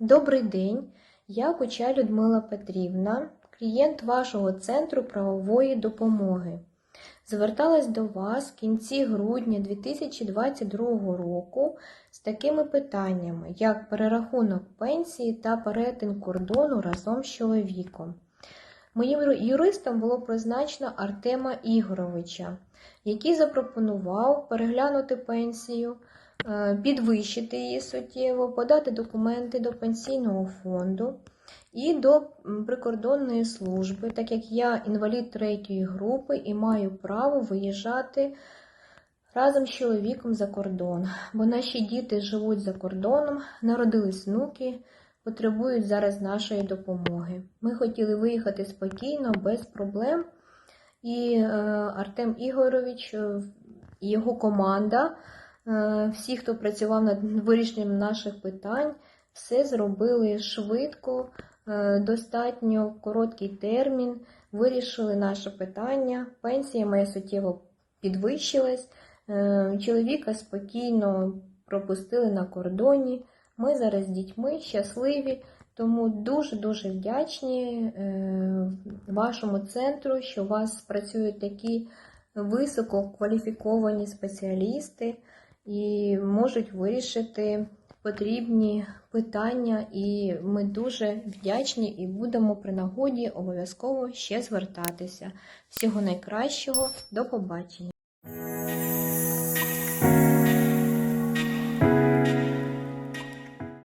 Добрий день, я Куча Людмила Петрівна, клієнт вашого центру правової допомоги. Зверталась до вас в кінці грудня 2022 року з такими питаннями, як перерахунок пенсії та перетин кордону разом з чоловіком. Моїм юристом було призначено Артема Ігоровича, який запропонував переглянути пенсію, підвищити її суттєво, подати документи до пенсійного фонду і до прикордонної служби, так як я інвалід третьої групи і маю право виїжджати разом з чоловіком за кордон, бо наші діти живуть за кордоном, народились внуки, потребують зараз нашої допомоги. Ми хотіли виїхати спокійно, без проблем. І е, Артем Ігорович е, його команда, е, всі, хто працював над вирішенням наших питань, все зробили швидко, е, достатньо короткий термін, вирішили наше питання. Пенсія моя суттєво підвищилась. Е, Чоловіка спокійно пропустили на кордоні. Ми зараз з дітьми щасливі, тому дуже-дуже вдячні е, вашому центру, що у вас працюють такі висококваліфіковані спеціалісти і можуть вирішити потрібні питання. І ми дуже вдячні і будемо при нагоді обов'язково ще звертатися. Всього найкращого, до побачення!